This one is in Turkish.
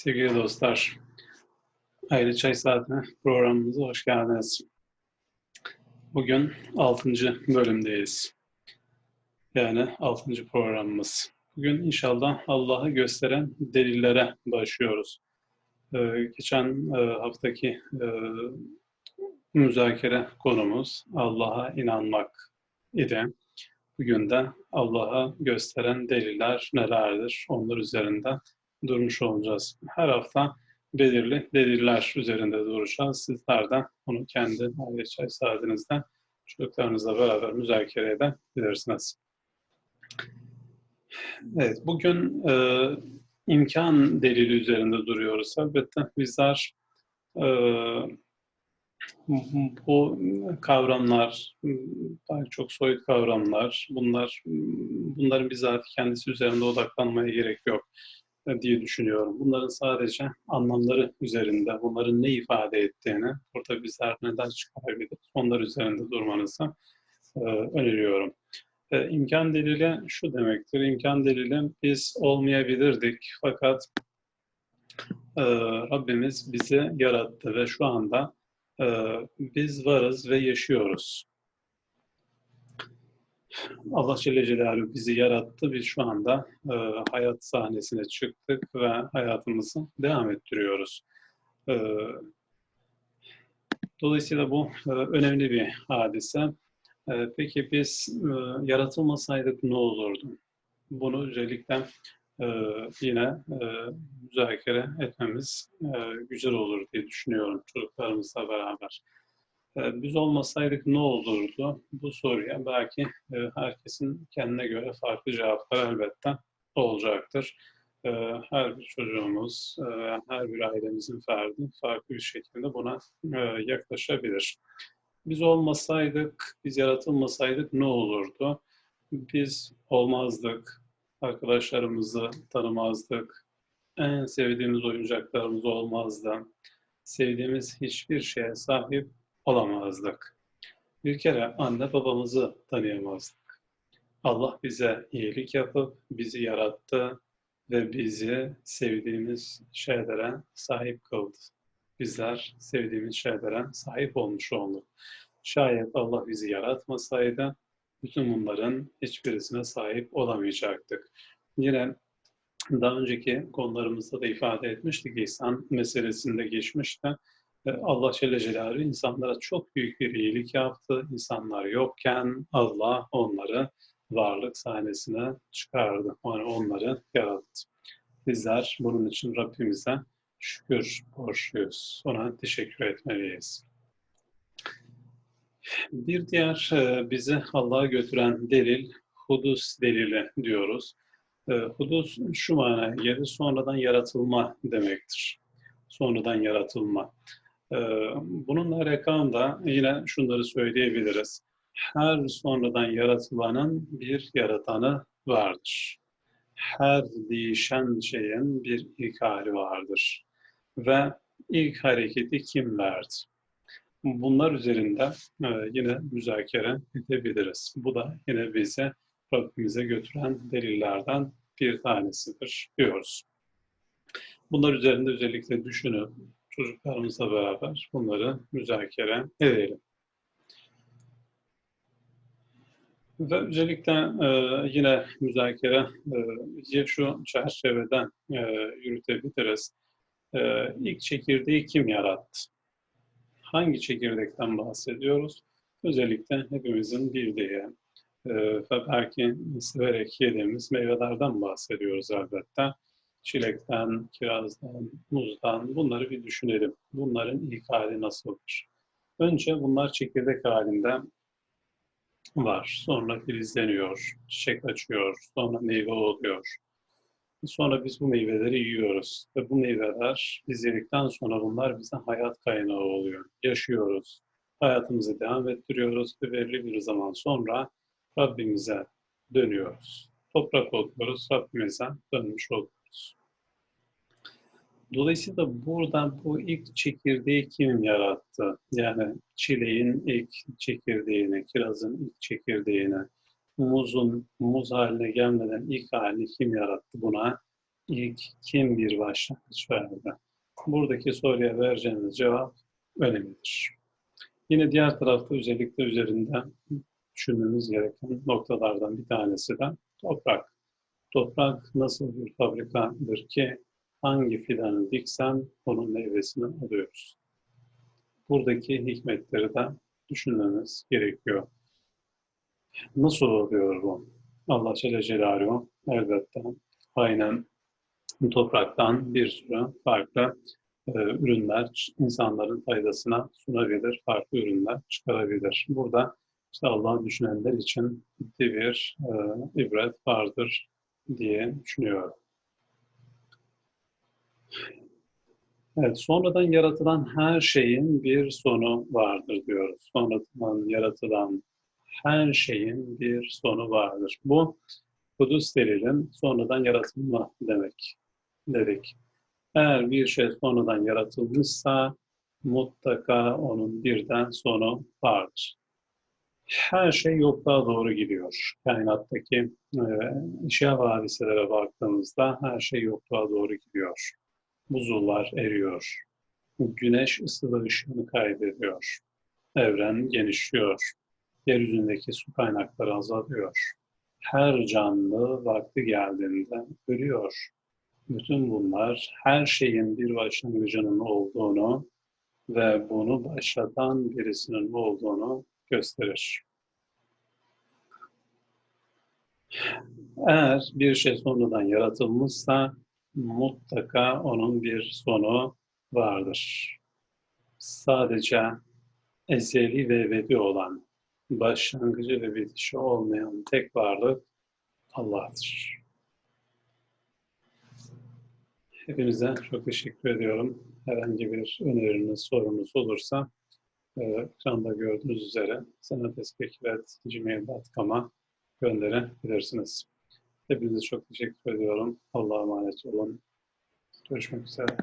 Sevgili dostlar, Ayrı Çay Saati programımıza hoş geldiniz. Bugün 6. bölümdeyiz. Yani 6. programımız. Bugün inşallah Allah'ı gösteren delillere başlıyoruz. Ee, geçen e, haftaki e, müzakere konumuz Allah'a inanmak idi. Bugün de Allah'a gösteren deliller nelerdir? Onlar üzerinde durmuş olacağız. Her hafta belirli deliller üzerinde duracağız. Sizler de bunu kendi aile çay saatinizde çocuklarınızla beraber müzakere edebilirsiniz. Evet, bugün e, imkan delili üzerinde duruyoruz. Elbette bizler e, bu kavramlar, daha çok soyut kavramlar, bunlar bunların bizzat kendisi üzerinde odaklanmaya gerek yok diye düşünüyorum. Bunların sadece anlamları üzerinde, bunların ne ifade ettiğini, burada bizler neden çıkarabiliriz, onlar üzerinde durmanızı e, öneriyorum. E, imkan delili şu demektir, imkan delili biz olmayabilirdik fakat e, Rabbimiz bizi yarattı ve şu anda e, biz varız ve yaşıyoruz. Allah Celle Celaluhu bizi yarattı. Biz şu anda e, hayat sahnesine çıktık ve hayatımızı devam ettiriyoruz. E, dolayısıyla bu e, önemli bir hadise. E, peki biz e, yaratılmasaydık ne olurdu? Bunu özellikle e, yine e, müzakere etmemiz e, güzel olur diye düşünüyorum çocuklarımızla beraber. Ee, biz olmasaydık ne olurdu? Bu soruya belki e, herkesin kendine göre farklı cevaplar elbette olacaktır. Ee, her bir çocuğumuz, e, her bir ailemizin ferdi farklı bir şekilde buna e, yaklaşabilir. Biz olmasaydık, biz yaratılmasaydık ne olurdu? Biz olmazdık, arkadaşlarımızı tanımazdık, en sevdiğimiz oyuncaklarımız olmazdı, sevdiğimiz hiçbir şeye sahip olamazdık. Bir kere anne babamızı tanıyamazdık. Allah bize iyilik yapıp bizi yarattı ve bizi sevdiğimiz şeylere sahip kıldı. Bizler sevdiğimiz şeylere sahip olmuş olduk. Şayet Allah bizi yaratmasaydı bütün bunların hiçbirisine sahip olamayacaktık. Yine daha önceki konularımızda da ifade etmiştik İhsan meselesinde geçmişti. Allah Celle Celaluhu insanlara çok büyük bir iyilik yaptı. İnsanlar yokken Allah onları varlık sahnesine çıkardı. Yani onları yarattı. Bizler bunun için Rabbimize şükür borçluyuz. Ona teşekkür etmeliyiz. Bir diğer e, bizi Allah'a götüren delil hudus delili diyoruz. E, hudus şu manaya gelir, sonradan yaratılma demektir. Sonradan yaratılma. Ee, bununla alakalı da yine şunları söyleyebiliriz. Her sonradan yaratılanın bir yaratanı vardır. Her değişen şeyin bir ilk hali vardır. Ve ilk hareketi kim verdi? Bunlar üzerinde e, yine müzakere edebiliriz. Bu da yine bize Rabbimize götüren delillerden bir tanesidir diyoruz. Bunlar üzerinde özellikle düşünüp çocuklarımızla beraber bunları müzakere edelim. Ve özellikle e, yine müzakere e, şu çerçeveden e, yürütebiliriz. E, ilk çekirdeği kim yarattı? Hangi çekirdekten bahsediyoruz? Özellikle hepimizin bildiği e, ve belki severek yediğimiz meyvelerden bahsediyoruz elbette çilekten, kirazdan, muzdan bunları bir düşünelim. Bunların ilk hali nasıldır? Önce bunlar çekirdek halinde var. Sonra filizleniyor, çiçek açıyor, sonra meyve oluyor. Sonra biz bu meyveleri yiyoruz. Ve bu meyveler biz yedikten sonra bunlar bize hayat kaynağı oluyor. Yaşıyoruz. Hayatımızı devam ettiriyoruz ve belirli bir zaman sonra Rabbimize dönüyoruz. Toprak oluyoruz, Rabbimize dönmüş oluyoruz. Dolayısıyla buradan bu ilk çekirdeği kim yarattı? Yani çileğin ilk çekirdeğini, kirazın ilk çekirdeğini, muzun muz haline gelmeden ilk halini kim yarattı buna? ilk kim bir başlangıç verdi? Buradaki soruya vereceğiniz cevap önemlidir. Yine diğer tarafta özellikle üzerinde düşünmemiz gereken noktalardan bir tanesi de toprak. Toprak nasıl bir fabrikadır ki hangi fidanı diksen onun meyvesini alıyoruz. Buradaki hikmetleri de düşünmemiz gerekiyor. Nasıl oluyor bu? Allah Celle Celaluhu elbette aynen topraktan bir sürü farklı e, ürünler insanların faydasına sunabilir, farklı ürünler çıkarabilir. Burada işte Allah düşünenler için ciddi bir e, ibret vardır diye düşünüyorum. Evet, sonradan yaratılan her şeyin bir sonu vardır diyoruz. Sonradan yaratılan her şeyin bir sonu vardır. Bu Kudüs delilin sonradan yaratılma demek dedik. Eğer bir şey sonradan yaratılmışsa mutlaka onun birden sonu vardır. Her şey yokluğa doğru gidiyor. Kainattaki e, ve hadiselere baktığımızda her şey yokluğa doğru gidiyor. Buzullar eriyor. Güneş ısı ve ışığını kaybediyor. Evren genişliyor. Yeryüzündeki su kaynakları azalıyor. Her canlı vakti geldiğinde ölüyor. Bütün bunlar her şeyin bir başlangıcının olduğunu ve bunu başlatan birisinin olduğunu gösterir. Eğer bir şey sonradan yaratılmışsa mutlaka onun bir sonu vardır. Sadece ezeli ve ebedi olan, başlangıcı ve bitişi olmayan tek varlık Allah'tır. Hepinize çok teşekkür ediyorum. Herhangi bir öneriniz, sorunuz olursa e, ekranda gördüğünüz üzere sanatespekilet.gmail.com'a gönderebilirsiniz. Hepinize çok teşekkür ediyorum. Allah'a emanet olun. Görüşmek üzere.